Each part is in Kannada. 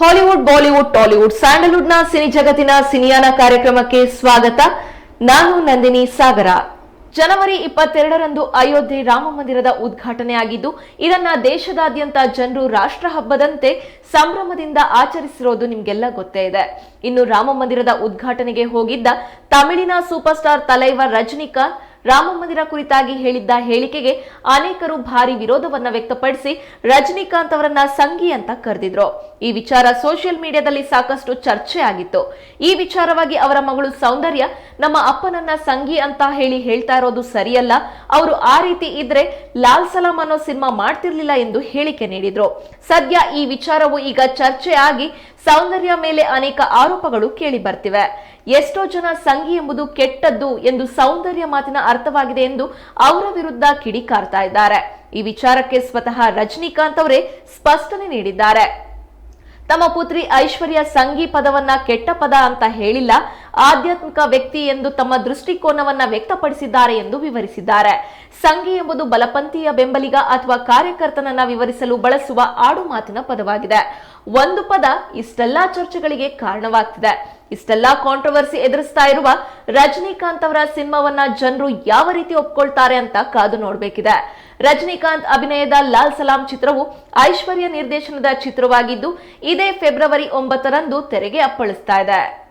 ಹಾಲಿವುಡ್, ಬಾಲಿವುಡ್, ಟಾಲಿವುಡ್, ಸ್ಯಾಂಡಲ್ವುಡ್ನ ಸಿನಿ ಜಗತ್ತಿನ ಸಿನಿಯಾನ ಕಾರ್ಯಕ್ರಮಕ್ಕೆ ಸ್ವಾಗತ. ನಾನು ನಂದಿನಿ ಸಾಗರ. ಜನವರಿ ಇಪ್ಪತ್ತೆರಡರಂದು ಅಯೋಧ್ಯೆ ರಾಮ ಮಂದಿರದ ಉದ್ಘಾಟನೆ ಆಗಿದ್ದು ಇದನ್ನ ದೇಶದಾದ್ಯಂತ ಜನರು ರಾಷ್ಟ್ರ ಹಬ್ಬದಂತೆ ಸಂಭ್ರಮದಿಂದ ಆಚರಿಸಿರೋದು ನಿಮ್ಗೆಲ್ಲ ಗೊತ್ತೇ ಇದೆ. ಇನ್ನು ರಾಮ ಮಂದಿರದ ಉದ್ಘಾಟನೆಗೆ ಹೋಗಿದ್ದ ತಮಿಳಿನ ಸೂಪರ್ ಸ್ಟಾರ್ ತಲೈವ ರಜನಿಕಾಂತ್ ರಾಮ ಮಂದಿರ ಕುರಿತಾಗಿ ಹೇಳಿದ್ದ ಹೇಳಿಕೆಗೆ ಅನೇಕರು ಭಾರಿ ವಿರೋಧವನ್ನ ವ್ಯಕ್ತಪಡಿಸಿ ರಜನಿಕಾಂತ್ ಅವರನ್ನ ಸಂಗಿ ಅಂತ ಕರೆದಿದ್ರು. ಈ ವಿಚಾರ ಸೋಷಿಯಲ್ ಮೀಡಿಯಾದಲ್ಲಿ ಸಾಕಷ್ಟು ಚರ್ಚೆ ಆಗಿತ್ತು. ಈ ವಿಚಾರವಾಗಿ ಅವರ ಮಗಳು ಸೌಂದರ್ಯ, ನಮ್ಮ ಅಪ್ಪನನ್ನ ಸಂಗಿ ಅಂತ ಹೇಳಿ ಹೇಳ್ತಾ ಇರೋದು ಸರಿಯಲ್ಲ. ಅವರು ಆ ರೀತಿ ಇದ್ರೆ ಲಾಲ್ ಸಲಾಂ ಅನ್ನೋ ಸಿನಿಮಾ ಮಾಡ್ತಿರ್ಲಿಲ್ಲ ಎಂದು ಹೇಳಿಕೆ ನೀಡಿದ್ರು. ಸದ್ಯ ಈ ವಿಚಾರವು ಈಗ ಚರ್ಚೆ ಆಗಿ ಸೌಂದರ್ಯ ಮೇಲೆ ಅನೇಕ ಆರೋಪಗಳು ಕೇಳಿ ಬರ್ತಿವೆ. ಎಷ್ಟೋ ಜನ ಸಂಗಿ ಎಂಬುದು ಕೆಟ್ಟದ್ದು ಎಂದು ಸೌಂದರ್ಯ ಮಾತಿನ ಅರ್ಥವಾಗಿದೆ ಎಂದು ಅವರ ವಿರುದ್ಧ ಕಿಡಿಕಾರ್ತಾ ಇದ್ದಾರೆ. ಈ ವಿಚಾರಕ್ಕೆ ಸ್ವತಃ ರಜನಿಕಾಂತ್ ಅವರೇ ಸ್ಪಷ್ಟನೆ ನೀಡಿದ್ದಾರೆ. ತಮ್ಮ ಪುತ್ರಿ ಐಶ್ವರ್ಯ ಸಂಗಿ ಪದವನ್ನ ಕೆಟ್ಟ ಪದ ಅಂತ ಹೇಳಿಲ್ಲ. ಆಧ್ಯಾತ್ಮಿಕ ವ್ಯಕ್ತಿ ಎಂದು ತಮ್ಮ ದೃಷ್ಟಿಕೋನವನ್ನ ವ್ಯಕ್ತಪಡಿಸಿದ್ದಾರೆ ಎಂದು ವಿವರಿಸಿದ್ದಾರೆ. ಸಂಘಿ ಎಂಬುದು ಬಲಪಂಥೀಯ ಬೆಂಬಲಿಗ ಅಥವಾ ಕಾರ್ಯಕರ್ತನನ್ನ ವಿವರಿಸಲು ಬಳಸುವ ಆಡು ಮಾತಿನ ಪದವಾಗಿದೆ. ಒಂದು ಪದ ಇಷ್ಟೆಲ್ಲಾ ಚರ್ಚೆಗಳಿಗೆ ಕಾರಣವಾಗ್ತಿದೆ. ಇಷ್ಟೆಲ್ಲಾ ಕಾಂಟ್ರವರ್ಸಿ ಎದುರಿಸ್ತಾ ಇರುವ ರಜನಿಕಾಂತ್ ಅವರ ಸಿನಿಮಾವನ್ನ ಜನರು ಯಾವ ರೀತಿ ಒಪ್ಕೊಳ್ತಾರೆ ಅಂತ ಕಾದು ನೋಡಬೇಕಿದೆ. ರಜನಿಕಾಂತ್ ಅಭಿನಯದ ಲಾಲ್ ಸಲಾಂ ಚಿತ್ರವು ಐಶ್ವರ್ಯ ನಿರ್ದೇಶನದ ಚಿತ್ರವಾಗಿದ್ದು, ಇದೇ ಫೆಬ್ರವರಿ ಒಂಬತ್ತರಂದು ತೆರೆಗೆ ಅಪ್ಪಳಿಸ್ತಾ ಇದೆ.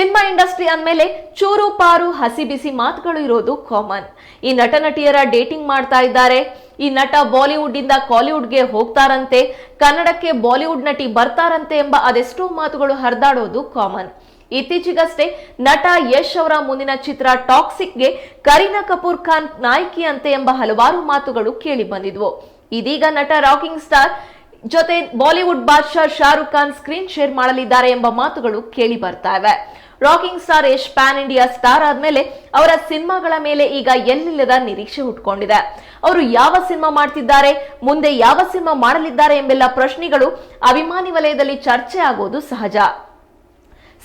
ಸಿನಿಮಾ ಇಂಡಸ್ಟ್ರಿ ಅಂದಮೇಲೆ ಚೂರು ಪಾರು ಹಸಿ ಬಿಸಿ ಮಾತುಗಳು ಇರೋದು ಕಾಮನ್ ಈ ನಟ ನಟಿಯರ ಡೇಟಿಂಗ್ ಮಾಡ್ತಾ ಇದ್ದಾರೆ. ಈ ನಟ ಬಾಲಿವುಡ್ ಇಂದ ಕಾಲಿವುಡ್ಗೆ ಹೋಗ್ತಾರಂತೆ. ಕನ್ನಡಕ್ಕೆ ಬಾಲಿವುಡ್ ನಟಿ ಬರ್ತಾರಂತೆ ಎಂಬ ಅದೆಷ್ಟೋ ಮಾತುಗಳು ಹರಿದಾಡೋದು ಕಾಮನ್ ಇತ್ತೀಚೆಗಷ್ಟೇ ನಟ ಯಶ್ ಅವರ ಮುಂದಿನ ಚಿತ್ರ ಟಾಕ್ಸಿಕ್ಗೆ ಕರೀನಾ ಕಪೂರ್ ಖಾನ್ ನಾಯಕಿ ಅಂತೆ ಎಂಬ ಹಲವಾರು ಮಾತುಗಳು ಕೇಳಿ ಬಂದಿದ್ವು. ಇದೀಗ ನಟ ರಾಕಿಂಗ್ ಸ್ಟಾರ್ ಜೊತೆ ಬಾಲಿವುಡ್ ಬಾದ್ಶಾ ಶಾರುಖ್ ಖಾನ್ ಸ್ಕ್ರೀನ್ ಶೇರ್ ಮಾಡಲಿದ್ದಾರೆ ಎಂಬ ಮಾತುಗಳು ಕೇಳಿ ಬರ್ತಾ ಇವೆ. Rocking star Yash pan India star ಆದ್ಮೇಲೆ ಅವರ ಸಿನಿಮಾಗಳ ಮೇಲೆ ಈಗ ಎಲ್ಲಿಲ್ಲದ ನಿರೀಕ್ಷೆ ಹುಟ್ಕೊಂಡಿದೆ. ಅವರು ಯಾವ ಸಿನಿಮಾ ಮಾಡ್ತಿದ್ದಾರೆ, ಮುಂದೆ ಯಾವ ಸಿನಿಮಾ ಮಾಡಲಿದ್ದಾರೆ ಎಂಬೆಲ್ಲ ಪ್ರಶ್ನೆಗಳು ಅಭಿಮಾನಿ ವಲಯದಲ್ಲಿ ಚರ್ಚೆ ಆಗೋದು ಸಹಜ.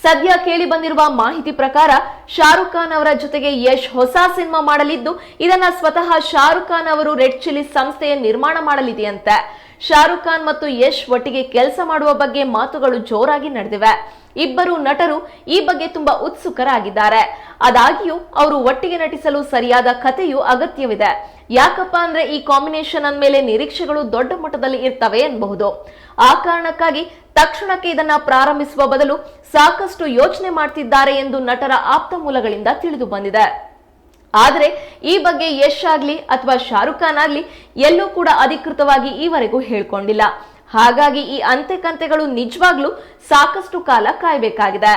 ಸದ್ಯ ಕೇಳಿ ಬಂದಿರುವ ಮಾಹಿತಿ ಪ್ರಕಾರ ಶಾರುಖ್ ಖಾನ್ ಅವರ ಜೊತೆಗೆ ಯಶ್ ಹೊಸ ಸಿನಿಮಾ ಮಾಡಲಿದ್ದು, ಇದನ್ನ ಸ್ವತಃ ಶಾರುಖ್ ಖಾನ್ ಅವರು ರೆಡ್ ಚಿಲ್ಲಿ ಸಂಸ್ಥೆಯ ನಿರ್ಮಾಣ ಮಾಡಲಿದೆಯಂತೆ. ಶಾರುಖ್ ಖಾನ್ ಮತ್ತು ಯಶ್ ಒಟ್ಟಿಗೆ ಕೆಲಸ ಮಾಡುವ ಬಗ್ಗೆ ಮಾತುಗಳು ಜೋರಾಗಿ ನಡೆದಿವೆ. ಇಬ್ಬರು ನಟರು ಈ ಬಗ್ಗೆ ತುಂಬಾ ಉತ್ಸುಕರಾಗಿದ್ದಾರೆ. ಅದಾಗಿಯೂ ಅವರು ಒಟ್ಟಿಗೆ ನಟಿಸಲು ಸರಿಯಾದ ಕಥೆಯು ಅಗತ್ಯವಿದೆ. ಯಾಕಪ್ಪ ಅಂದ್ರೆ ಈ ಕಾಂಬಿನೇಷನ್ ಅಂದ್ಮೇಲೆ ನಿರೀಕ್ಷೆಗಳು ದೊಡ್ಡ ಮಟ್ಟದಲ್ಲಿ ಇರ್ತವೆ ಎನ್ನಬಹುದು ಆ ಕಾರಣಕ್ಕಾಗಿ ತಕ್ಷಣಕ್ಕೆ ಇದನ್ನ ಪ್ರಾರಂಭಿಸುವ ಬದಲು ಸಾಕಷ್ಟು ಯೋಚನೆ ಮಾಡ್ತಿದ್ದಾರೆ ಎಂದು ನಟರ ಆಪ್ತ ಮೂಲಗಳಿಂದ ತಿಳಿದು ಬಂದಿದೆ. ಆದ್ರೆ ಈ ಬಗ್ಗೆ ಯಶ್ ಆಗ್ಲಿ ಅಥವಾ ಶಾರುಖ್ ಖಾನ್ ಆಗ್ಲಿ ಎಲ್ಲೂ ಕೂಡ ಅಧಿಕೃತವಾಗಿ ಈವರೆಗೂ ಹೇಳ್ಕೊಂಡಿಲ್ಲ. ಹಾಗಾಗಿ ಈ ಅಂತೆ ಕಂತೆಗಳು ನಿಜವಾಗ್ಲೂ ಸಾಕಷ್ಟು ಕಾಲ ಕಾಯಬೇಕಾಗಿದೆ.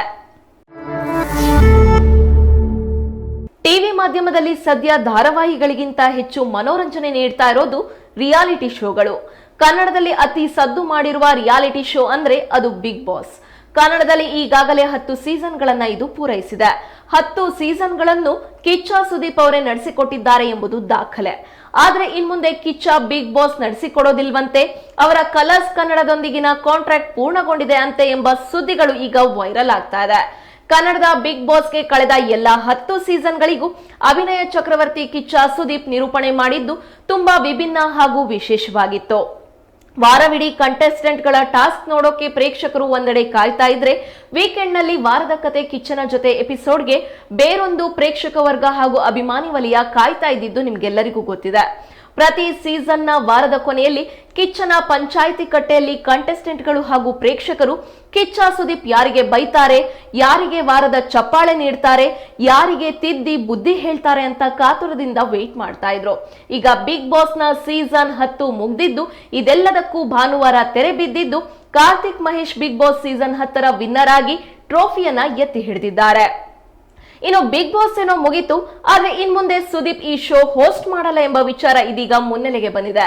ಟಿವಿ ಮಾಧ್ಯಮದಲ್ಲಿ ಸದ್ಯ ಧಾರಾವಾಹಿಗಳಿಗಿಂತ ಹೆಚ್ಚು ಮನೋರಂಜನೆ ನೀಡ್ತಾ ಇರೋದು ರಿಯಾಲಿಟಿ ಶೋಗಳು. ಕನ್ನಡದಲ್ಲಿ ಅತಿ ಸದ್ದು ಮಾಡಿರುವ ರಿಯಾಲಿಟಿ ಶೋ ಅಂದ್ರೆ ಅದು ಬಿಗ್ ಬಾಸ್. ಕನ್ನಡದಲ್ಲಿ ಈಗಾಗಲೇ ಹತ್ತು ಸೀಸನ್ಗಳನ್ನು ಇದು ಪೂರೈಸಿದೆ. ಹತ್ತು ಸೀಸನ್ಗಳನ್ನು ಕಿಚ್ಚ ಸುದೀಪ್ ಅವರೇ ನಡೆಸಿಕೊಟ್ಟಿದ್ದಾರೆ ಎಂಬುದು ದಾಖಲೆ. ಆದರೆ ಇನ್ಮುಂದೆ ಕಿಚ್ಚ ಬಿಗ್ ಬಾಸ್ ನಡೆಸಿಕೊಡೋದಿಲ್ವಂತೆ, ಅವರ ಕಲರ್ಸ್ ಕನ್ನಡದೊಂದಿಗಿನ ಕಾಂಟ್ರಾಕ್ಟ್ ಪೂರ್ಣಗೊಂಡಿದೆ ಅಂತೆ ಎಂಬ ಸುದ್ದಿಗಳು ಈಗ ವೈರಲ್ ಆಗ್ತಾ ಇದೆ. ಕನ್ನಡದ ಬಿಗ್ ಬಾಸ್ಗೆ ಕಳೆದ ಎಲ್ಲಾ ಹತ್ತು ಸೀಸನ್ಗಳಿಗೂ ಅಭಿನಯ ಚಕ್ರವರ್ತಿ ಕಿಚ್ಚ ಸುದೀಪ್ ನಿರೂಪಣೆ ಮಾಡಿದ್ದು ತುಂಬಾ ವಿಭಿನ್ನ ಹಾಗೂ ವಿಶೇಷವಾಗಿತ್ತು. ವಾರವಿಡೀ ಕಂಟೆಸ್ಟೆಂಟ್ಗಳ ಟಾಸ್ಕ್ ನೋಡೋಕೆ ಪ್ರೇಕ್ಷಕರು ಒಂದೆಡೆ ಕಾಯ್ತಾ ಇದ್ರೆ. ವೀಕೆಂಡ್ನಲ್ಲಿ ವಾರದ ಕತೆ ಕಿಚ್ಚನ ಜೊತೆ ಎಪಿಸೋಡ್ಗೆ ಬೇರೊಂದು ಪ್ರೇಕ್ಷಕ ವರ್ಗ ಹಾಗೂ ಅಭಿಮಾನಿ ವಲಯ ಕಾಯ್ತಾ ಇದ್ದಿದ್ದು ನಿಮ್ಗೆಲ್ಲರಿಗೂ ಗೊತ್ತಿದೆ. ಪ್ರತಿ ಸೀಸನ್ನ ವಾರದ ಕೊನೆಯಲ್ಲಿ ಕಿಚ್ಚನ ಪಂಚಾಯಿತಿ ಕಟ್ಟೆಯಲ್ಲಿ ಕಂಟೆಸ್ಟೆಂಟ್ಗಳು ಹಾಗೂ ಪ್ರೇಕ್ಷಕರು ಕಿಚ್ಚ ಸುದೀಪ್ ಯಾರಿಗೆ ಬೈತಾರೆ, ಯಾರಿಗೆ ವಾರದ ಚಪ್ಪಾಳೆ ನೀಡ್ತಾರೆ, ಯಾರಿಗೆ ತಿದ್ದಿ ಬುದ್ಧಿ ಹೇಳ್ತಾರೆ ಅಂತ ಕಾತುರದಿಂದ ವೇಟ್ ಮಾಡ್ತಾ ಇದ್ರು. ಈಗ ಬಿಗ್ ಬಾಸ್ನ ಸೀಸನ್ ಹತ್ತು ಮುಗ್ದಿದ್ದು, ಇದೆಲ್ಲದಕ್ಕೂ ಭಾನುವಾರ ತೆರೆ ಬಿದ್ದಿದ್ದು, Karthik Mahesh Bigg Boss season ಹತ್ತರ ವಿನ್ನರ್ ಆಗಿ ಟ್ರೋಫಿಯನ್ನ ಎತ್ತಿ ಹಿಡಿದಿದ್ದಾರೆ. ಇನ್ನು ಬಿಗ್ ಬಾಸ್ ಏನೋ ಮುಗಿತು, ಆದ್ರೆ ಇನ್ ಮುಂದೆ ಸುದೀಪ್ ಈ ಶೋ ಹೋಸ್ಟ್ ಮಾಡಲ್ಲ ಎಂಬ ವಿಚಾರ ಇದೀಗ ಮುನ್ನೆಲೆಗೆ ಬಂದಿದೆ.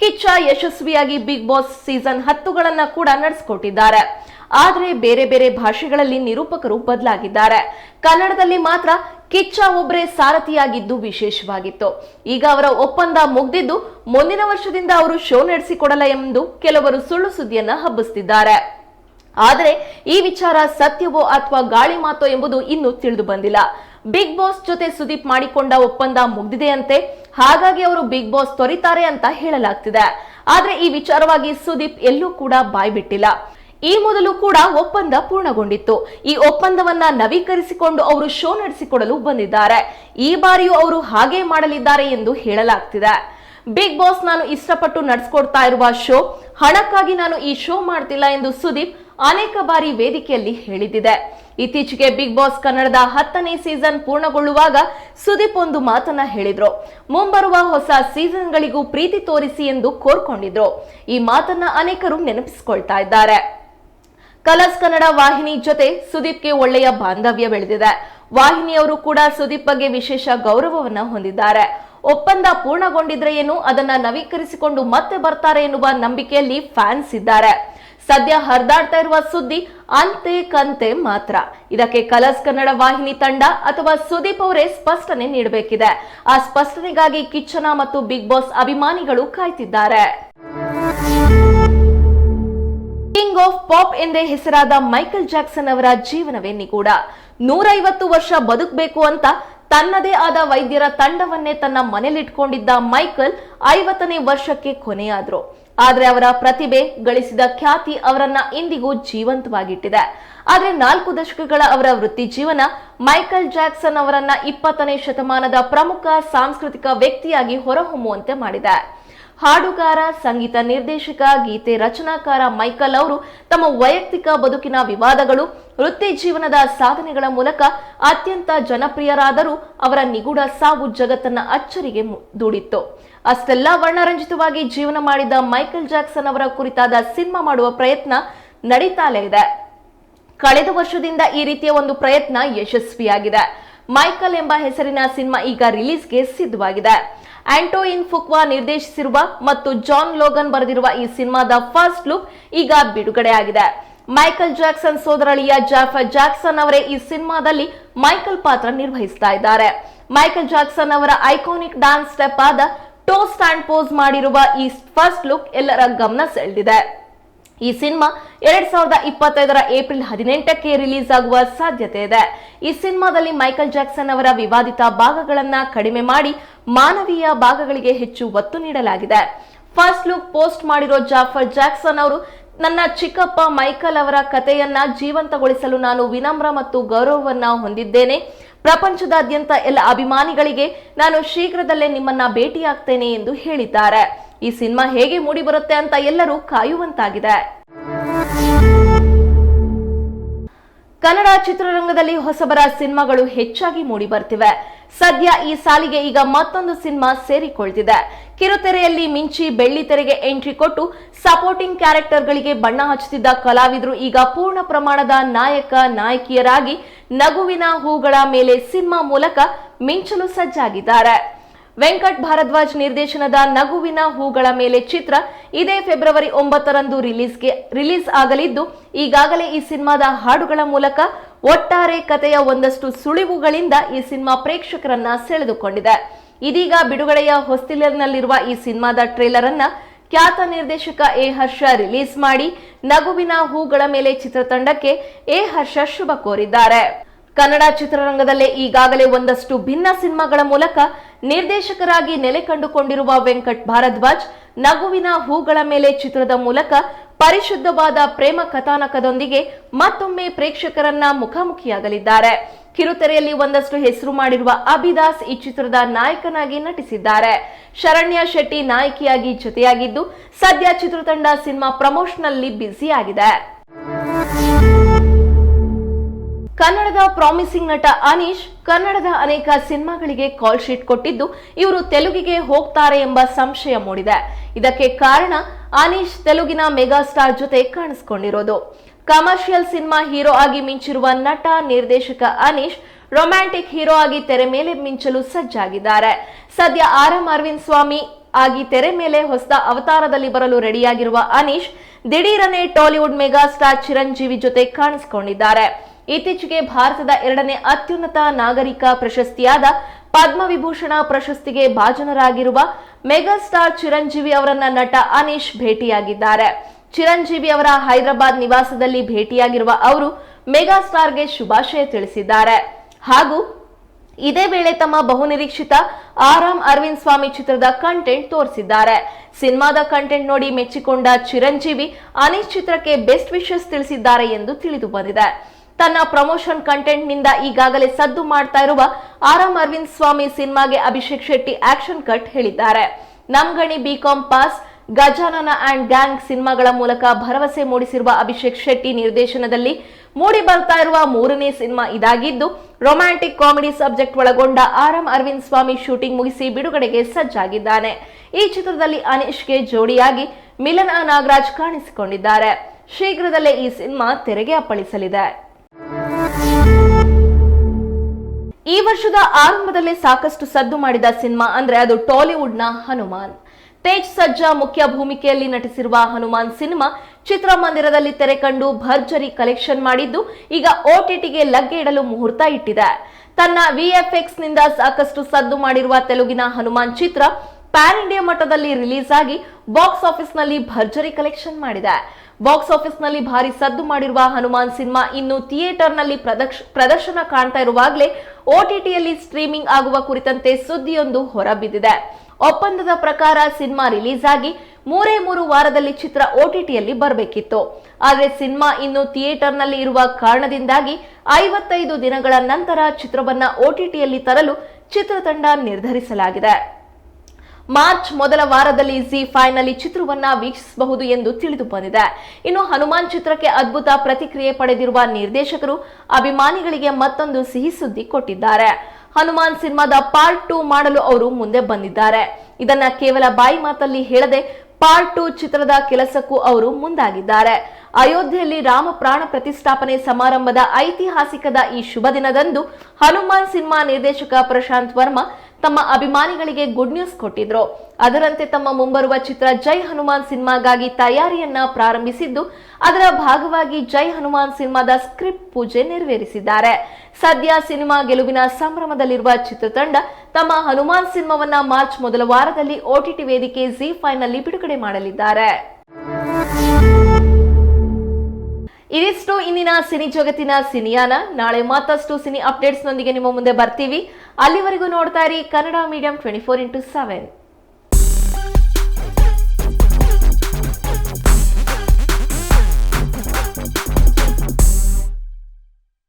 ಕಿಚ್ಚ ಯಶಸ್ವಿಯಾಗಿ ಬಿಗ್ ಬಾಸ್ ಸೀಸನ್ ಹತ್ತುಗಳನ್ನ ಕೂಡ ನಡೆಸಿಕೊಟ್ಟಿದ್ದಾರೆ. ಆದ್ರೆ ಬೇರೆ ಬೇರೆ ಭಾಷೆಗಳಲ್ಲಿ ನಿರೂಪಕರು ಬದಲಾಗಿದ್ದಾರೆ. ಕನ್ನಡದಲ್ಲಿ ಮಾತ್ರ ಕಿಚ್ಚ ಒಬ್ಬರೇ ಸಾರಥಿಯಾಗಿದ್ದು ವಿಶೇಷವಾಗಿತ್ತು. ಈಗ ಅವರ ಒಪ್ಪಂದ ಮುಗ್ದಿದ್ದು, ಮುಂದಿನ ವರ್ಷದಿಂದ ಅವರು ಶೋ ನಡೆಸಿಕೊಡಲ್ಲ ಎಂದು ಕೆಲವರು ಸುಳ್ಳು ಸುದ್ದಿಯನ್ನ ಹಬ್ಬಿಸ್ತಿದ್ದಾರೆ. ಆದರೆ ಈ ವಿಚಾರ ಸತ್ಯವೋ ಅಥವಾ ಗಾಳಿ ಮಾತೋ ಎಂಬುದು ಇನ್ನೂ ತಿಳಿದು ಬಂದಿಲ್ಲ. ಬಿಗ್ ಬಾಸ್ ಜೊತೆ ಸುದೀಪ್ ಮಾಡಿಕೊಂಡ ಒಪ್ಪಂದ ಮುಗ್ದಿದೆಯಂತೆ. ಹಾಗಾಗಿ ಅವರು ಬಿಗ್ ಬಾಸ್ ತೊರಿತಾರೆ ಅಂತ ಹೇಳಲಾಗ್ತಿದೆ. ಆದ್ರೆ ಈ ವಿಚಾರವಾಗಿ ಸುದೀಪ್ ಎಲ್ಲೂ ಕೂಡ ಬಾಯ್ ಬಿಟ್ಟಿಲ್ಲ. ಈ ಮೊದಲು ಕೂಡ ಒಪ್ಪಂದ ಪೂರ್ಣಗೊಂಡಿತ್ತು. ಈ ಒಪ್ಪಂದವನ್ನ ನವೀಕರಿಸಿಕೊಂಡು ಅವರು ಶೋ ನಡೆಸಿಕೊಡಲು ಬಂದಿದ್ದಾರೆ. ಈ ಬಾರಿಯೂ ಅವರು ಹಾಗೆ ಮಾಡಲಿದ್ದಾರೆ ಎಂದು ಹೇಳಲಾಗ್ತಿದೆ. ಬಿಗ್ ಬಾಸ್ ನಾನು ಇಷ್ಟಪಟ್ಟು ನಡೆಸ್ಕೊಡ್ತಾ ಇರುವ ಶೋ. ಹಣಕ್ಕಾಗಿ ನಾನು ಈ ಶೋ ಮಾಡ್ತಿಲ್ಲ ಎಂದು ಸುದೀಪ್ ಅನೇಕ ಬಾರಿ ವೇದಿಕೆಯಲ್ಲಿ ಹೇಳಿದ್ದಿದೆ. ಇತ್ತೀಚೆಗೆ ಬಿಗ್ ಬಾಸ್ ಕನ್ನಡದ ಹತ್ತನೇ ಸೀಸನ್ ಪೂರ್ಣಗೊಳ್ಳುವಾಗ ಸುದೀಪ್ ಒಂದು ಮಾತನ್ನ ಹೇಳಿದ್ರು. ಮುಂಬರುವ ಹೊಸ ಸೀಸನ್ಗಳಿಗೂ ಪ್ರೀತಿ ತೋರಿಸಿ ಎಂದು ಕೋರ್ಕೊಂಡಿದ್ರು. ಈ ಮಾತನ್ನ ಅನೇಕರು ನೆನಪಿಸಿಕೊಳ್ತಾ ಇದ್ದಾರೆ. ಕಲರ್ಸ್ ಕನ್ನಡ ವಾಹಿನಿ ಜೊತೆ ಸುದೀಪ್ಗೆ ಒಳ್ಳೆಯ ಬಾಂಧವ್ಯ ಬೆಳೆದಿದೆ. ವಾಹಿನಿಯವರು ಕೂಡ ಸುದೀಪ್ ಬಗ್ಗೆ ವಿಶೇಷ ಗೌರವವನ್ನ ಹೊಂದಿದ್ದಾರೆ. ಒಪ್ಪಂದ ಪೂರ್ಣಗೊಂಡಿದ್ರೆ ಏನು? ಅದನ್ನ ನವೀಕರಿಸಿಕೊಂಡು ಮತ್ತೆ ಬರ್ತಾರೆ ಎನ್ನುವ ನಂಬಿಕೆಯಲ್ಲಿ ಫ್ಯಾನ್ಸ್ ಇದ್ದಾರೆ. ಸದ್ಯ ಹರಿದಾಡ್ತಾ ಇರುವ ಸುದ್ದಿ ಅಂತೆ ಕಂತೆ ಮಾತ್ರ. ಇದಕ್ಕೆ ಕಲರ್ಸ್ ಕನ್ನಡ ವಾಹಿನಿ ತಂಡ ಅಥವಾ ಸುದೀಪ್ ಅವರೇ ಸ್ಪಷ್ಟನೆ ನೀಡಬೇಕಿದೆ. ಆ ಸ್ಪಷ್ಟನೆಗಾಗಿ ಕಿಚ್ಚನ ಮತ್ತು ಬಿಗ್ ಬಾಸ್ ಅಭಿಮಾನಿಗಳು ಕಾಯ್ತಿದ್ದಾರೆ. ಕಿಂಗ್ ಆಫ್ ಪಾಪ್ ಎಂದೇ ಹೆಸರಾದ ಮೈಕಲ್ ಜಾಕ್ಸನ್ ಅವರ ಜೀವನವೇ ನಿಗೂಢ. ನೂರೈವತ್ತು ವರ್ಷ ಬದುಕಬೇಕು ಅಂತ ತನ್ನದೇ ಆದ ವೈದ್ಯರ ತಂಡವನ್ನೇ ತನ್ನ ಮನೆಯಲ್ಲಿಟ್ಕೊಂಡಿದ್ದ ಮೈಕಲ್ ಐವತ್ತನೇ ವರ್ಷಕ್ಕೆ ಕೊನೆಯಾದ್ರು. ಆದ್ರೆ ಅವರ ಪ್ರತಿಭೆ ಗಳಿಸಿದ ಖ್ಯಾತಿ ಅವರನ್ನ ಇಂದಿಗೂ ಜೀವಂತವಾಗಿಟ್ಟಿದೆ. ಆದ್ರೆ ನಾಲ್ಕು ದಶಕಗಳ ಅವರ ವೃತ್ತಿ ಜೀವನ ಮೈಕಲ್ ಜಾಕ್ಸನ್ ಅವರನ್ನ ಇಪ್ಪತ್ತನೇ ಶತಮಾನದ ಪ್ರಮುಖ ಸಾಂಸ್ಕೃತಿಕ ವ್ಯಕ್ತಿಯಾಗಿ ಹೊರಹೊಮ್ಮುವಂತೆ ಮಾಡಿದೆ. ಹಾಡುಗಾರ, ಸಂಗೀತ ನಿರ್ದೇಶಕ, ಗೀತೆ ರಚನಾಕಾರ ಮೈಕಲ್ ಅವರು ತಮ್ಮ ವೈಯಕ್ತಿಕ ಬದುಕಿನ ವಿವಾದಗಳು, ವೃತ್ತಿ ಜೀವನದ ಸಾಧನೆಗಳ ಮೂಲಕ ಅತ್ಯಂತ ಜನಪ್ರಿಯರಾದರೂ ಅವರ ನಿಗೂಢ ಸಾವು ಜಗತ್ತನ್ನ ಅಚ್ಚರಿಗೆ ದೂಡಿತ್ತು. ಅಷ್ಟೆಲ್ಲ ವರ್ಣರಂಜಿತವಾಗಿ ಜೀವನ ಮಾಡಿದ ಮೈಕಲ್ ಜಾಕ್ಸನ್ ಅವರ ಕುರಿತಾದ ಸಿನಿಮಾ ಮಾಡುವ ಪ್ರಯತ್ನ ನಡೀತಾಲೇ ಇದೆ. ಕಳೆದ ವರ್ಷದಿಂದ ಈ ರೀತಿಯ ಒಂದು ಪ್ರಯತ್ನ ಯಶಸ್ವಿಯಾಗಿದೆ. ಮೈಕಲ್ ಎಂಬ ಹೆಸರಿನ ಸಿನಿಮಾ ಈಗ ರಿಲೀಸ್ಗೆ ಸಿದ್ಧವಾಗಿದೆ. ಆಂಟೋಯಿನ್ ಫುಕ್ವಾ ನಿರ್ದೇಶಿಸಿರುವ ಮತ್ತು ಜಾನ್ ಲೋಗನ್ ಬರೆದಿರುವ ಈ ಸಿನಿಮಾದ ಫಸ್ಟ್ ಲುಕ್ ಈಗ ಬಿಡುಗಡೆಯಾಗಿದೆ. ಮೈಕಲ್ ಜಾಕ್ಸನ್ ಸೋದರಳಿಯ ಜಾಫರ್ ಜಾಕ್ಸನ್ ಅವರೇ ಈ ಸಿನಿಮಾದಲ್ಲಿ ಮೈಕಲ್ ಪಾತ್ರ ನಿರ್ವಹಿಸ್ತಾ ಇದ್ದಾರೆ. ಮೈಕಲ್ ಜಾಕ್ಸನ್ ಅವರ ಐಕಾನಿಕ್ ಡಾನ್ಸ್ ಸ್ಟೆಪ್ ಆದ ಟೋ ಸ್ಟ್ಯಾಂಡ್ ಪೋಸ್ ಮಾಡಿರುವ ಈ ಫಸ್ಟ್ ಲುಕ್ ಎಲ್ಲರ ಗಮನ ಸೆಳೆದಿದೆ. ಈ ಸಿನಿಮಾ ಎರಡ್ ಸಾವಿರದ ಇಪ್ಪತ್ತೈದರ ಏಪ್ರಿಲ್ ಹದಿನೆಂಟಕ್ಕೆ ರಿಲೀಸ್ ಆಗುವ ಸಾಧ್ಯತೆ ಇದೆ. ಈ ಸಿನಿಮಾದಲ್ಲಿ ಮೈಕಲ್ ಜಾಕ್ಸನ್ ಅವರ ವಿವಾದಿತ ಭಾಗಗಳನ್ನ ಕಡಿಮೆ ಮಾಡಿ ಮಾನವೀಯ ಭಾಗಗಳಿಗೆ ಹೆಚ್ಚು ಒತ್ತು ನೀಡಲಾಗಿದೆ. ಫಸ್ಟ್ ಲುಕ್ ಪೋಸ್ಟ್ ಮಾಡಿರೋ ಜಾಫರ್ ಜಾಕ್ಸನ್ ಅವರು, ನನ್ನ ಚಿಕ್ಕಪ್ಪ ಮೈಕಲ್ ಅವರ ಕಥೆಯನ್ನ ಜೀವಂತಗೊಳಿಸಲು ನಾನು ವಿನಮ್ರ ಮತ್ತು ಗೌರವವನ್ನ ಹೊಂದಿದ್ದೇನೆ. ಪ್ರಪಂಚದಾದ್ಯಂತ ಎಲ್ಲ ಅಭಿಮಾನಿಗಳಿಗೆ ನಾನು ಶೀಘ್ರದಲ್ಲೇ ನಿಮ್ಮನ್ನ ಭೇಟಿಯಾಗ್ತೇನೆ ಎಂದು ಹೇಳಿದ್ದಾರೆ. ಈ ಸಿನಿಮಾ ಹೇಗೆ ಮೂಡಿಬರುತ್ತೆ ಅಂತ ಎಲ್ಲರೂ ಕಾಯುವಂತಾಗಿದೆ. ಕನ್ನಡ ಚಿತ್ರರಂಗದಲ್ಲಿ ಹೊಸಬರ ಸಿನಿಮಾಗಳು ಹೆಚ್ಚಾಗಿ ಮೂಡಿ ಬರ್ತಿವೆ. ಸದ್ಯ ಈ ಸಾಲಿಗೆ ಈಗ ಮತ್ತೊಂದು ಸಿನಿಮಾ ಸೇರಿಕೊಳ್ತಿದೆ. ಕಿರುತೆರೆಯಲ್ಲಿ ಮಿಂಚಿ ಬೆಳ್ಳಿ ತೆರೆಗೆ ಎಂಟ್ರಿ ಕೊಟ್ಟು ಸಪೋರ್ಟಿಂಗ್ ಕ್ಯಾರೆಕ್ಟರ್ಗಳಿಗೆ ಬಣ್ಣ ಹಚ್ಚುತ್ತಿದ್ದ ಕಲಾವಿದರು ಈಗ ಪೂರ್ಣ ಪ್ರಮಾಣದ ನಾಯಕ, ನಾಯಕಿಯರಾಗಿ ನಗುವಿನ ಹೂಗಳ ಮೇಲೆ ಸಿನಿಮಾ ಮೂಲಕ ಮಿಂಚಲು ಸಜ್ಜಾಗಿದ್ದಾರೆ. ವೆಂಕಟ್ ಭಾರದ್ವಾಜ್ ನಿರ್ದೇಶನದ ನಗುವಿನ ಹೂಗಳ ಮೇಲೆ ಚಿತ್ರ ಇದೇ ಫೆಬ್ರವರಿ ಒಂಬತ್ತರಂದು ರಿಲೀಸ್ಗೆ ರಿಲೀಸ್ ಆಗಲಿದ್ದು, ಈಗಾಗಲೇ ಈ ಸಿನಿಮಾದ ಹಾಡುಗಳ ಮೂಲಕ ಒಟ್ಟಾರೆ ಕಥೆಯ ಒಂದಷ್ಟು ಸುಳಿವುಗಳಿಂದ ಈ ಸಿನಿಮಾ ಪ್ರೇಕ್ಷಕರನ್ನ ಸೆಳೆದುಕೊಂಡಿದೆ. ಇದೀಗ ಬಿಡುಗಡೆಯ ಹೊಸ್ತಿಲಿನಲ್ಲಿರುವ ಈ ಸಿನಿಮಾದ ಟ್ರೇಲರ್ ಅನ್ನ ಖ್ಯಾತ ನಿರ್ದೇಶಕ ಎ ಹರ್ಷ ರಿಲೀಸ್ ಮಾಡಿ, ನಗುವಿನ ಹೂಗಳ ಮೇಲೆ ಚಿತ್ರತಂಡಕ್ಕೆ ಎ ಹರ್ಷ ಶುಭ ಕೋರಿದ್ದಾರೆ. ಕನ್ನಡ ಚಿತ್ರರಂಗದಲ್ಲೇ ಈಗಾಗಲೇ ಒಂದಷ್ಟು ಭಿನ್ನ ಸಿನಿಮಾಗಳ ಮೂಲಕ ನಿರ್ದೇಶಕರಾಗಿ ನೆಲೆ ಕಂಡುಕೊಂಡಿರುವ ವೆಂಕಟ್ ಭಾರದ್ವಾಜ್, ನಗುವಿನ ಹೂಗಳ ಮೇಲೆ ಚಿತ್ರದ ಮೂಲಕ ಪರಿಶುದ್ಧವಾದ ಪ್ರೇಮ ಕಥಾನಕದೊಂದಿಗೆ ಮತ್ತೊಮ್ಮೆ ಪ್ರೇಕ್ಷಕರನ್ನ ಮುಖಾಮುಖಿಯಾಗಲಿದ್ದಾರೆ. ಕಿರುತೆರೆಯಲ್ಲಿ ಒಂದಷ್ಟು ಹೆಸರು ಮಾಡಿರುವ ಅಭಿದಾಸ್ ಈ ಚಿತ್ರದ ನಾಯಕನಾಗಿ ನಟಿಸಿದ್ದಾರೆ. ಶರಣ್ಯ ಶೆಟ್ಟಿ ನಾಯಕಿಯಾಗಿ ಜೊತೆಯಾಗಿದ್ದು, ಸದ್ಯ ಚಿತ್ರತಂಡ ಸಿನಿಮಾ ಪ್ರಮೋಷನ್ನಲ್ಲಿ ಬ್ಯುಸಿ ಕನ್ನಡದ ಪ್ರಾಮಿಸಿಂಗ್ ನಟ ಅನೀಶ್ ಕನ್ನಡದ ಅನೇಕ ಸಿನಿಮಾಗಳಿಗೆ ಕಾಲ್ ಶೀಟ್ ಕೊಟ್ಟಿದ್ದು ಇವರು ತೆಲುಗಿಗೆ ಹೋಗ್ತಾರೆ ಎಂಬ ಸಂಶಯ ಮೂಡಿದೆ. ಇದಕ್ಕೆ ಕಾರಣ ಅನೀಶ್ ತೆಲುಗಿನ ಮೆಗಾ ಸ್ಟಾರ್ ಜೊತೆ ಕಾಣಿಸಿಕೊಂಡಿರೋದು. ಕಮರ್ಷಿಯಲ್ ಸಿನಿಮಾ ಹೀರೋ ಆಗಿ ಮಿಂಚಿರುವ ನಟ, ನಿರ್ದೇಶಕ ಅನೀಶ್ ರೊಮ್ಯಾಂಟಿಕ್ ಹೀರೋ ಆಗಿ ತೆರೆ ಮೇಲೆ ಮಿಂಚಲು ಸಜ್ಜಾಗಿದ್ದಾರೆ. ಸದ್ಯ ಆರ್ ಎಂ ಅರವಿಂದ್ ಸ್ವಾಮಿ ಆಗಿ ತೆರೆ ಮೇಲೆ ಹೊಸ ಅವತಾರದಲ್ಲಿ ಬರಲು ರೆಡಿಯಾಗಿರುವ ಅನೀಶ್ ದಿಢೀರನೆ ಟಾಲಿವುಡ್ ಮೆಗಾ ಸ್ಟಾರ್ ಚಿರಂಜೀವಿ ಜೊತೆ ಕಾಣಿಸಿಕೊಂಡಿದ್ದಾರೆ. ಇತ್ತೀಚೆಗೆ ಭಾರತದ ಎರಡನೇ ಅತ್ಯುನ್ನತ ನಾಗರಿಕ ಪ್ರಶಸ್ತಿಯಾದ ಪದ್ಮವಿಭೂಷಣ ಪ್ರಶಸ್ತಿಗೆ ಭಾಜನರಾಗಿರುವ ಮೆಗಾಸ್ಟಾರ್ ಚಿರಂಜೀವಿ ಅವರನ್ನ ನಟ ಅನೀಶ್ ಭೇಟಿಯಾಗಿದ್ದಾರೆ. ಚಿರಂಜೀವಿ ಅವರ ಹೈದರಾಬಾದ್ ನಿವಾಸದಲ್ಲಿ ಭೇಟಿಯಾಗಿರುವ ಅವರು ಮೆಗಾಸ್ಟಾರ್ಗೆ ಶುಭಾಶಯ ತಿಳಿಸಿದ್ದಾರೆ. ಹಾಗೂ ಇದೇ ವೇಳೆ ತಮ್ಮ ಬಹುನಿರೀಕ್ಷಿತ ಆರಾಮ್ ಅರವಿಂದ್ ಸ್ವಾಮಿ ಚಿತ್ರದ ಕಂಟೆಂಟ್ ತೋರಿಸಿದ್ದಾರೆ. ಸಿನಿಮಾದ ಕಂಟೆಂಟ್ ನೋಡಿ ಮೆಚ್ಚಿಕೊಂಡ ಚಿರಂಜೀವಿ ಅನೀಶ್ ಚಿತ್ರಕ್ಕೆ ಬೆಸ್ಟ್ ವಿಶಸ್ ತಿಳಿಸಿದ್ದಾರೆ ಎಂದು ತಿಳಿದು ಬಂದಿದೆ. ತನ್ನ ಪ್ರಮೋಷನ್ ಕಂಟೆಂಟ್ನಿಂದ ಈಗಾಗಲೇ ಸದ್ದು ಮಾಡ್ತಾ ಇರುವ ಆರಾಮ್ ಅರವಿಂದ್ ಸ್ವಾಮಿ ಸಿನಿಮಾಗೆ ಅಭಿಷೇಕ್ ಶೆಟ್ಟಿ ಆಕ್ಷನ್ ಕಟ್ ಹೇಳಿದ್ದಾರೆ. Namgani BCom pass, Gajanana and gang ಸಿನಿಮಾಗಳ ಮೂಲಕ ಭರವಸೆ ಮೂಡಿಸಿರುವ ಅಭಿಷೇಕ್ ಶೆಟ್ಟಿ ನಿರ್ದೇಶನದಲ್ಲಿ ಮೂಡಿ ಬರ್ತಾ ಇರುವ ಮೂರನೇ ಸಿನಿಮಾ ಇದಾಗಿದ್ದು, ರೊಮ್ಯಾಂಟಿಕ್ ಕಾಮಿಡಿ ಸಬ್ಜೆಕ್ಟ್ ಒಳಗೊಂಡ ಆರಾಮ್ ಅರವಿಂದ್ ಸ್ವಾಮಿ ಶೂಟಿಂಗ್ ಮುಗಿಸಿ ಬಿಡುಗಡೆಗೆ ಸಜ್ಜಾಗಿದ್ದಾನೆ. ಈ ಚಿತ್ರದಲ್ಲಿ ಅನೀಶ್ಗೆ ಜೋಡಿಯಾಗಿ ಮಿಲನ್ ನಾಗರಾಜ್ ಕಾಣಿಸಿಕೊಂಡಿದ್ದಾರೆ. ಶೀಘ್ರದಲ್ಲೇ ಈ ಸಿನಿಮಾ ತೆರೆಗೆ ಅಪ್ಪಳಿಸಲಿದೆ. ಈ ವರ್ಷದ ಆರಂಭದಲ್ಲಿ ಸಾಕಷ್ಟು ಸದ್ದು ಮಾಡಿದ ಸಿನಿಮಾ ಅಂದ್ರೆ ಅದು ಟಾಲಿವುಡ್ನ ಹನುಮಾನ್. ತೇಜ್ ಸಜ್ಜಾ ಮುಖ್ಯ ಭೂಮಿಕೆಯಲ್ಲಿ ನಟಿಸಿರುವ ಹನುಮಾನ್ ಸಿನಿಮಾ ಚಿತ್ರಮಂದಿರದಲ್ಲಿ ತೆರೆ ಕಂಡು ಭರ್ಜರಿ ಕಲೆಕ್ಷನ್ ಮಾಡಿದ್ದು ಈಗ ಓಟಿಟಿಗೆ ಲಗ್ಗೆ ಇಡಲು ಮುಹೂರ್ತ ಇಟ್ಟಿದೆ. ತನ್ನ ವಿಎಫ್ಎಕ್ಸ್ನಿಂದ ಸಾಕಷ್ಟು ಸದ್ದು ಮಾಡಿರುವ ತೆಲುಗಿನ ಹನುಮಾನ್ ಚಿತ್ರ ಪ್ಯಾನ್ ಇಂಡಿಯಾ ಮಟ್ಟದಲ್ಲಿ ರಿಲೀಸ್ ಆಗಿ ಬಾಕ್ಸ್ ಆಫೀಸ್ನಲ್ಲಿ ಭರ್ಜರಿ ಕಲೆಕ್ಷನ್ ಮಾಡಿದೆ. ಬಾಕ್ಸ್ ಆಫೀಸ್ನಲ್ಲಿ ಭಾರಿ ಸದ್ದು ಮಾಡಿರುವ ಹನುಮಾನ್ ಸಿನಿಮಾ ಇನ್ನು ಥಿಯೇಟರ್ನಲ್ಲಿ ಪ್ರದರ್ಶನ ಕಾಣ್ತಾ ಇರುವಾಗಲೇ ಓಟಿಟಿಯಲ್ಲಿ ಸ್ಟ್ರೀಮಿಂಗ್ ಆಗುವ ಕುರಿತಂತೆ ಸುದ್ದಿಯೊಂದು ಹೊರಬಿದ್ದಿದೆ. ಒಪ್ಪಂದದ ಪ್ರಕಾರ ಸಿನಿಮಾ ರಿಲೀಸ್ ಆಗಿ ಮೂರೇ ಮೂರು ವಾರದಲ್ಲಿ ಚಿತ್ರ ಓಟಿಟಿಯಲ್ಲಿ ಬರಬೇಕಿತ್ತು. ಆದರೆ ಸಿನಿಮಾ ಇನ್ನು ಥಿಯೇಟರ್ನಲ್ಲಿ ಇರುವ ಕಾರಣದಿಂದಾಗಿ ಐವತ್ತೈದು ದಿನಗಳ ನಂತರ ಚಿತ್ರವನ್ನ ಓಟಿಟಿಯಲ್ಲಿ ತರಲು ಚಿತ್ರತಂಡ ನಿರ್ಧರಿಸಲಾಗಿದೆ. ಮಾರ್ಚ್ ಮೊದಲ ವಾರದಲ್ಲಿ ಜಿ ಫೈವ್ನಲ್ಲಿ ಚಿತ್ರವನ್ನ ವೀಕ್ಷಿಸಬಹುದು ಎಂದು ತಿಳಿದು ಬಂದಿದೆ. ಇನ್ನು ಹನುಮಾನ್ ಚಿತ್ರಕ್ಕೆ ಅದ್ಭುತ ಪ್ರತಿಕ್ರಿಯೆ ಪಡೆದಿರುವ ನಿರ್ದೇಶಕರು ಅಭಿಮಾನಿಗಳಿಗೆ ಮತ್ತೊಂದು ಸಿಹಿ ಸುದ್ದಿ ಕೊಟ್ಟಿದ್ದಾರೆ. ಹನುಮಾನ್ ಸಿನಿಮಾದ ಪಾರ್ಟ್ ಟೂ ಮಾಡಲು ಅವರು ಮುಂದೆ ಬಂದಿದ್ದಾರೆ. ಇದನ್ನ ಕೇವಲ ಬಾಯಿ ಮಾತಲ್ಲಿ ಹೇಳದೆ ಪಾರ್ಟ್ ಟು ಚಿತ್ರದ ಕೆಲಸಕ್ಕೂ ಅವರು ಮುಂದಾಗಿದ್ದಾರೆ. ಅಯೋಧ್ಯೆಯಲ್ಲಿ ರಾಮ ಪ್ರಾಣ ಪ್ರತಿಷ್ಠಾಪನೆ ಸಮಾರಂಭದ ಐತಿಹಾಸಿಕದ ಈ ಶುಭ ದಿನದಂದು ಹನುಮಾನ್ ಸಿನಿಮಾ ನಿರ್ದೇಶಕ ಪ್ರಶಾಂತ್ ವರ್ಮಾ ತಮ್ಮ ಅಭಿಮಾನಿಗಳಿಗೆ ಗುಡ್ ನ್ಯೂಸ್ ಕೊಟ್ಟಿದ್ರು. ಅದರಂತೆ ತಮ್ಮ ಮುಂಬರುವ ಚಿತ್ರ ಜೈ ಹನುಮಾನ್ ಸಿನಿಮಾಗಾಗಿ ತಯಾರಿಯನ್ನ ಪ್ರಾರಂಭಿಸಿದ್ದು, ಅದರ ಭಾಗವಾಗಿ ಜೈ ಹನುಮಾನ್ ಸಿನಿಮಾದ ಸ್ಕ್ರಿಪ್ಟ್ ಪೂಜೆ ನೆರವೇರಿಸಿದ್ದಾರೆ. ಸದ್ಯ ಸಿನಿಮಾ ಗೆಲುವಿನ ಸಂಭ್ರಮದಲ್ಲಿರುವ ಚಿತ್ರತಂಡ ತಮ್ಮ ಹನುಮಾನ್ ಸಿನಿಮಾವನ್ನ ಮಾರ್ಚ್ ಮೊದಲ ವಾರದಲ್ಲಿ ಓಟಿಟಿ ವೇದಿಕೆ ಜಿ ಫೈನಲ್ಲಿ ಬಿಡುಗಡೆ ಮಾಡಲಿದ್ದಾರೆ. ಇದಿಷ್ಟು ಇಂದಿನ ಸಿನಿ ಜಗತ್ತಿನ ಸಿನಿಯಾನ. ನಾಳೆ ಮತ್ತಷ್ಟು ಸಿನಿ ಅಪ್ಡೇಟ್ಸ್ ನೊಂದಿಗೆ ನಿಮ್ಮ ಮುಂದೆ ಬರ್ತೀವಿ. ಅಲ್ಲಿವರೆಗೂ ನೋಡ್ತಾ ಇರಿ Kannada medium twenty four into seven